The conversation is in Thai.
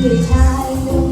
พี่ชายหนู